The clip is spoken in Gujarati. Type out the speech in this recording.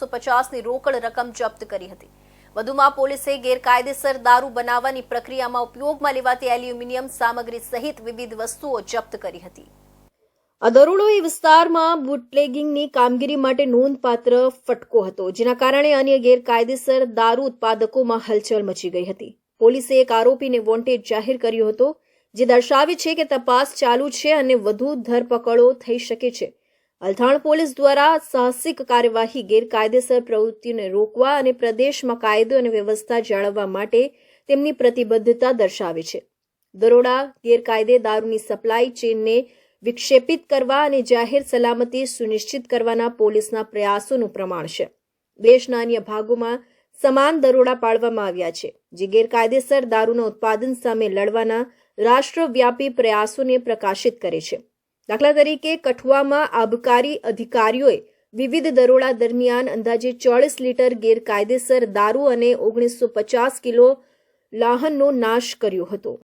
સો પચાસની રોકડ રકમ જપ્ત કરી હતી. વધુમાં પોલીસે ગેરકાયદેસર દારૂ બનાવવાની પ્રક્રિયામાં ઉપયોગમાં લેવાતી એલ્યુમિનિયમ સામગ્રી સહિત વિવિધ વસ્તુઓ જપ્ત કરી હતી. આ એ વિસ્તારમાં બુટલેગિંગની કામગીરી માટે નોંધપાત્ર ફટકો હતો, જેના કારણે અન્ય ગેરકાયદેસર દારૂ ઉત્પાદકોમાં હલચલ મચી ગઈ હતી. પોલીસે એક આરોપીને વોન્ટેડ જાહેર કર્યો હતો, જે દર્શાવે છે કે તપાસ ચાલુ છે અને વધુ ધરપકડો થઈ શકે છે. અલથાણ પોલીસ દ્વારા સાહસિક કાર્યવાહી ગેરકાયદેસર પ્રવૃત્તિને રોકવા અને પ્રદેશમાં કાયદો અને વ્યવસ્થા જાળવવા માટે તેમની પ્રતિબદ્ધતા દર્શાવે છે. દરોડા, ગેરકાયદે દારૂની સપ્લાય ચેનને વિક્ષેપિત કરવા અને જાહેર સલામતી સુનિશ્ચિત કરવાના પોલીસના પ્રયાસોનું પ્રમાણ છે. દેશના અન્ય ભાગોમાં સમાન દરોડા પાડવામાં આવ્યા છે, જે ગેરકાયદેસર દારૂના ઉત્પાદન સામે લડવાના રાષ્ટ્રવ્યાપી પ્રયાસોને પ્રકાશિત કરે છે. દાખલા તરીકે કઠુઆમાં આબકારી અધિકારીઓએ વિવિધ દરોડા દરમિયાન અંદાજે ચોળીસ લીટર ગેરકાયદેસર દારૂ અને ઓગણીસો પચાસ કિલો લાહનનો નાશ કર્યો હતો.